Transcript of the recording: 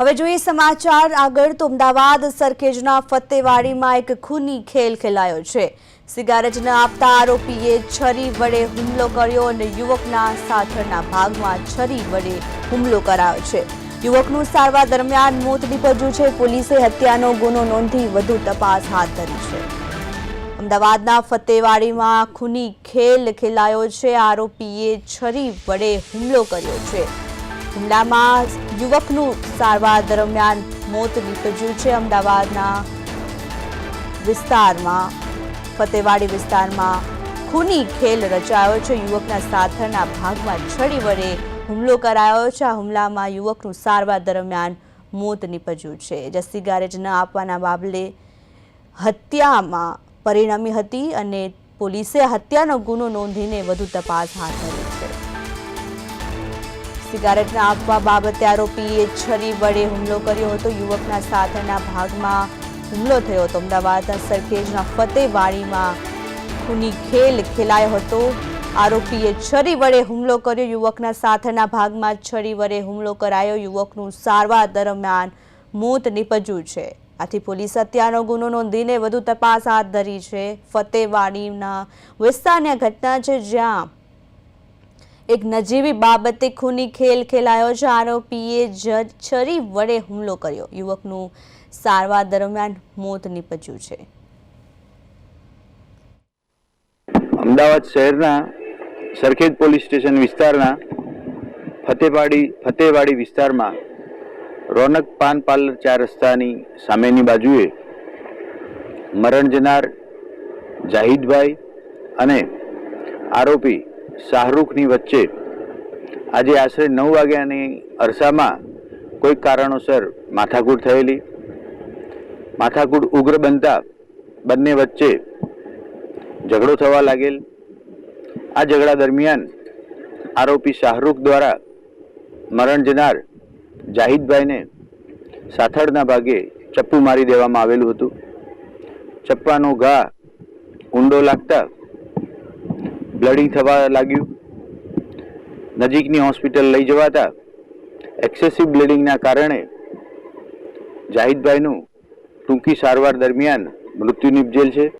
હવે જોઈએ સમાચાર. આગળ તો અમદાવાદ સરખેજના ફતેવાડીમાં એક ખૂની ખેલ ખેલાયો છે. સિગારેટ ન આપતા આરોપીએ છરી વડે હુમલો કર્યો અને યુવકના સાથળના ભાગમાં છરી વડે હુમલો કરાયો છે. યુવકનું સારવાર દરમિયાન મોત નીપજ્યું છે. પોલીસે હત્યાનો ગુનો નોંધી વધુ તપાસ હાથ ધરી છે. અમદાવાદના ફતેવાડીમાં ખૂની ખેલ ખેલાયો છે. આરોપીએ છરી વડે હુમલો કર્યો છે. હુમલામાં યુવકનું સારવાર દરમિયાન મોત નીપજ્યું છે અમદાવાદના વિસ્તારમાં. ફતેવાડી વિસ્તારમાં ખૂની ખેલ રચાયો છે. યુવકના સાથળના ભાગમાં છડી વડે હુમલો કરાયો છે. આ હુમલામાં યુવકનું સારવાર દરમિયાન મોત નીપજ્યું છે. જે સિગારેટ ન આપવાના બાબલે હત્યામાં પરિણમી હતી અને પોલીસે હત્યાનો ગુનો નોંધીને વધુ તપાસ હાથ ધરી છે. સિગારેટ ના બાબતે આરોપીએ છરી વડે હુમલો કર્યો હતો. યુવકના સાથળના ભાગમાં હુમલો થયો હતો. અમદાવાદના સરખેજના ફતેવાડીમાં ખૂની ખેલ ખેલાયો હતો. આરોપીએ છરી વડે હુમલો કર્યો. યુવકના સાથળના ભાગમાં છરી વડે હુમલો કરાયો. યુવકનું સારવાર દરમિયાન મોત નીપજ્યું છે. આથી પોલીસ હત્યાનો ગુનો નોંધીને વધુ તપાસ હાથ ધરી છે. ફતેવાડીના વિસ્તારની આ ઘટના છે જ્યાં એક નજીવી બાબતે ખૂની ખેલ ખેલાયો છે. આરોપીએ છરી વડે હુમલો કર્યો. યુવકનું સારવાર દરમિયાન મોત નીપજ્યું છે. અમદાવાદ શહેરના સરખેજ પોલીસ સ્ટેશન વિસ્તારના ફતેવાડી ફતેવાડી વિસ્તારમાં રોનક પાન પાર્લર ચાર રસ્તાની સામેની બાજુએ મરણ જનાર જાહિદભાઈ અને આરોપી શાહરૂખની વચ્ચે આજે આશરે નવ વાગ્યાની અરસામાં કોઈક કારણોસર માથાકૂટ થયેલી. માથાકૂટ ઉગ્ર બનતા બંને વચ્ચે ઝઘડો થવા લાગેલ. આ ઝઘડા દરમિયાન આરોપી શાહરૂખ દ્વારા મરણ જનાર જાહિદભાઈને સાથળના ભાગે ચપ્પુ મારી દેવામાં આવેલું હતું. ચપ્પાનો ઘા ઊંડો લાગતા બ્લડિંગ થવા લાગ્યું. નજીકની હોસ્પિટલ લઈ જવાતા એક્સેસિવ બ્લીડિંગના કારણે જાહિદભાઈનું ટૂંકી સારવાર દરમિયાન મૃત્યુ નિપજેલ છે.